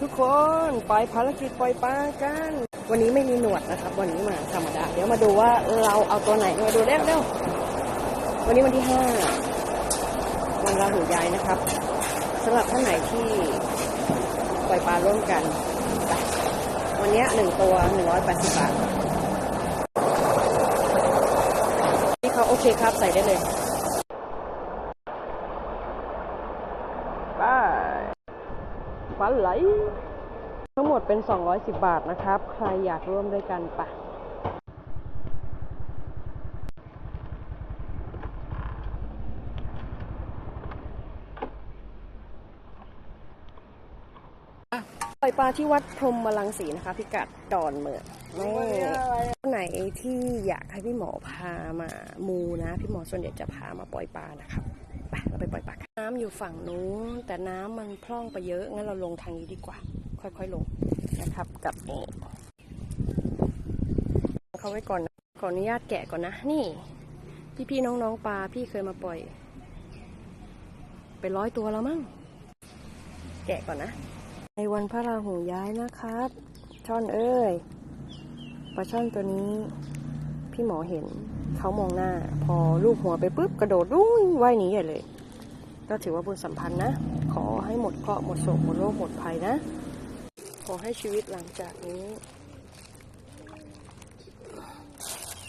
ทุกคนไปภารกิจปล่อยปลากัน วันนี้ไม่มีหนวดนะครับ วันนี้มาธรรมดา เดี๋ยวมาดูว่าเราเอาตัวไหนมาดูเร็วเร็ววันนี้วันที่ห้าวันราหูย้ายนะครับสำหรับท่านไหนที่ปล่อยปลาร่วมกัน วันนี้หนึ่งตัวหนึ่งร้อยแปดสิบบาทนี่เขาโอเคครับใส่ได้เลยไป ปลาไหล ทั้งหมดเป็น 210 บาทนะครับ ใครอยากร่วมด้วยกันปะปล่อยปลาที่วัดพรหมลังสีนะคะ พิกัดดอนเมืองนี่ไหนที่อยากให้พี่หมอพามามูนะ พี่หมอส่วนใหญ่จะพามาปล่อยปลานะครับ ไปเราไปปล่อยปลาน้ำอยู่ฝั่งนู้นแต่น้ำมันพร่องไปเยอะงั้นเราลงทางนี้ดีกว่า ค่อยๆลงนะครับกับเขาไว้ก่อนนะขออนุญาตแกะก่อนนะ นี่ พี่ๆน้องๆปลาพี่เคยมาปล่อย เป็นร้อยตัวแล้วมั้งแกะก่อนนะ ในวันพระราหูย้ายนะครับ ช่อนเอ้ยปลาช่อนตัวนี้ พี่หมอเห็น เขามองหน้า พอลูกหัวไปปุ๊บกระโดดรุ่งว่ายหนีใหญ่เลย ก็ถือว่าบุญสัมพันธ์นะ ขอให้หมดเคราะห์หมดโศกหมดโรคหมดภัยนะ ขอให้ชีวิตหลังจากนี้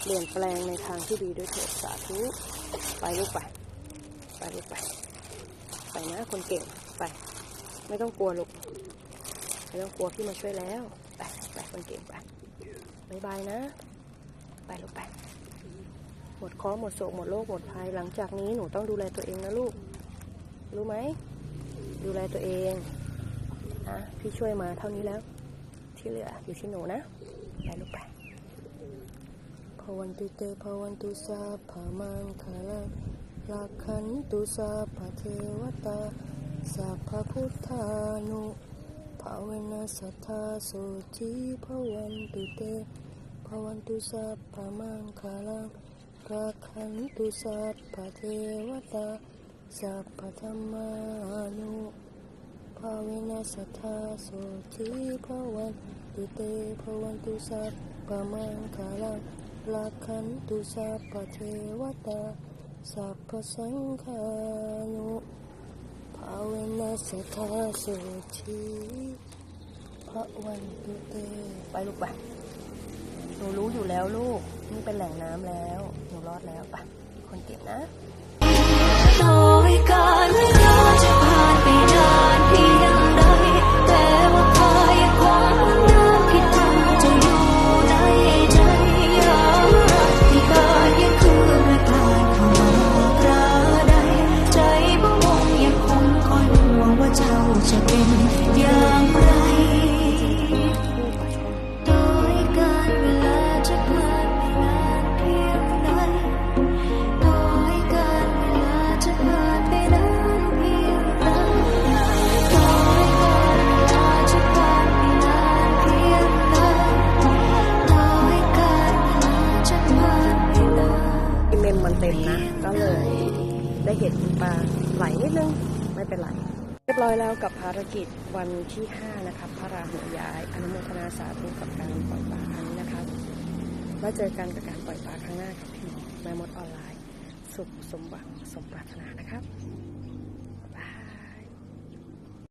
เปลี่ยนแปลงในทางที่ดีด้วยเถิดสาธุไปลูกไป ไปลูกไป ไปนะคนเก่งไป ไม่ต้องกลัวลูกไม่ต้องกลัวพี่มาช่วยแล้ว ไปไปคนเก่งไปบายบายนะ ไปลูกไป หมดเคราะห์หมดโศกหมดโรคหมดภัย หลังจากนี้หนูต้องดูแลตัวเองนะลูก รู้ไหม ดูแลตัวเองนะพี่ช่วยมาเท่านี้แล้ว ที่เหลืออยู่ที่หนูนะไปลูกไปพวันตุเตพวันตุสาพามังคาลังลักขันตุสาพเทวตาสัพพพุทธานุภาเวนัสทธาโสจิพวันตุเตพวันตุสาพามังคาลั งรักขันตุสัพพเทวตาสัพพธรรมานุภาเวนัสทธาโสทิภวันตุเตภวันตุสัพพะมังคาลังรักขันตุสัพพเทวตาสัพพสังฆานุภาเวนัสทธาโสทิภวันตุเตไปลูกไป หนูรู้อยู่แล้วลูก นี่เป็นแหล่งน้ำแล้ว หนูรอดแล้วปะคนเก็บนะ มันเต็มนะ ก็เลยได้เห็นปลาไหลนิดนึง ไม่เป็นไร เรียบร้อยแล้วกับภารกิจวันที่ 5 นะครับพระราหูย้าย อนุโมทนาสาธุกับการปล่อยปลาครั้งนี้นะครับแล้วเจอกันกับการปล่อยปลาครั้งหน้าครับพี่แม่มดออนไลน์ สุขสมหวังสมปรารถนานะครับ